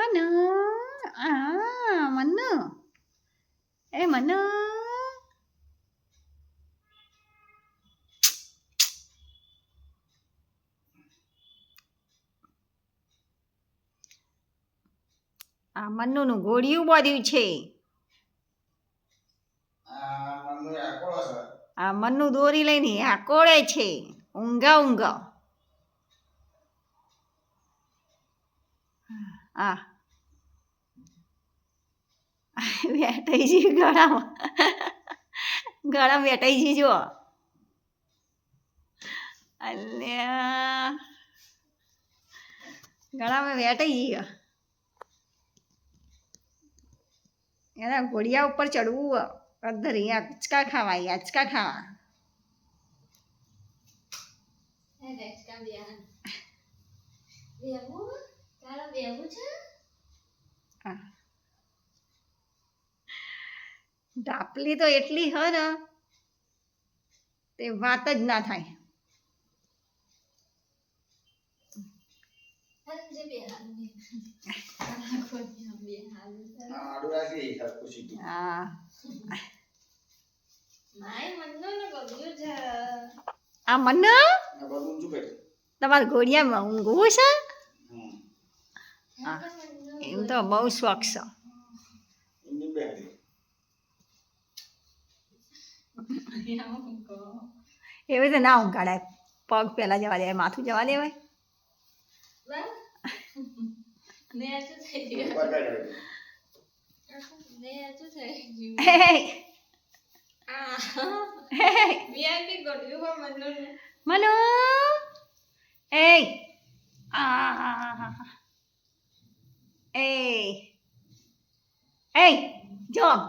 મનુ આ મનુ એ મનુ આ મન્નુનું ઘોડિયું બધ્યું છે આ મનનું છે આ મન્નુ દોરી લઈને આકોળે છે ઊંઘા ઊંઘા આ જી ગળામાં. ગળા જી જો અલ્યા. ગળામાં જી એના ઘોડિયા ઉપર ચડવું, અંદર અહીંયા અચકા ખાવા, અહીંયા અચકા ખાવા. હા. ઢાપલી તો એટલી હ ને તે વાત જ ના થાય. આ મન તમારા ઘોડિયામાં ઊંઘવું છે? એમ તો બહુ શોખ છે. એવી રીતે ના ઊંઘાડાય પગ પહેલાં જવા દેવાય માથું જવા દેવાય મનુ? એ એ એ જો આ,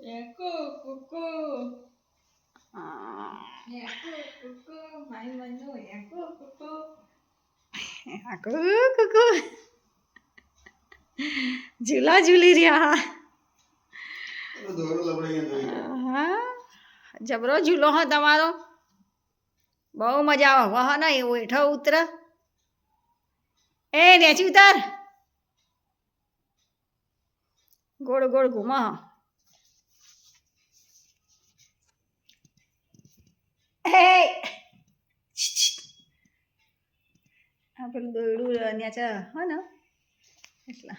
આ કુ કુ કુ. ઝૂલા ઝૂલી રહ્યા જબરો ઝૂલો હો તમારો બહુ મજા આવે વહ ને એવું હેઠો ઉતર એ નેચી ઉતાર ગોળ ગોળ ઘુમા હે આ પેલું દોરડું ન્યાચા હો ને એટલા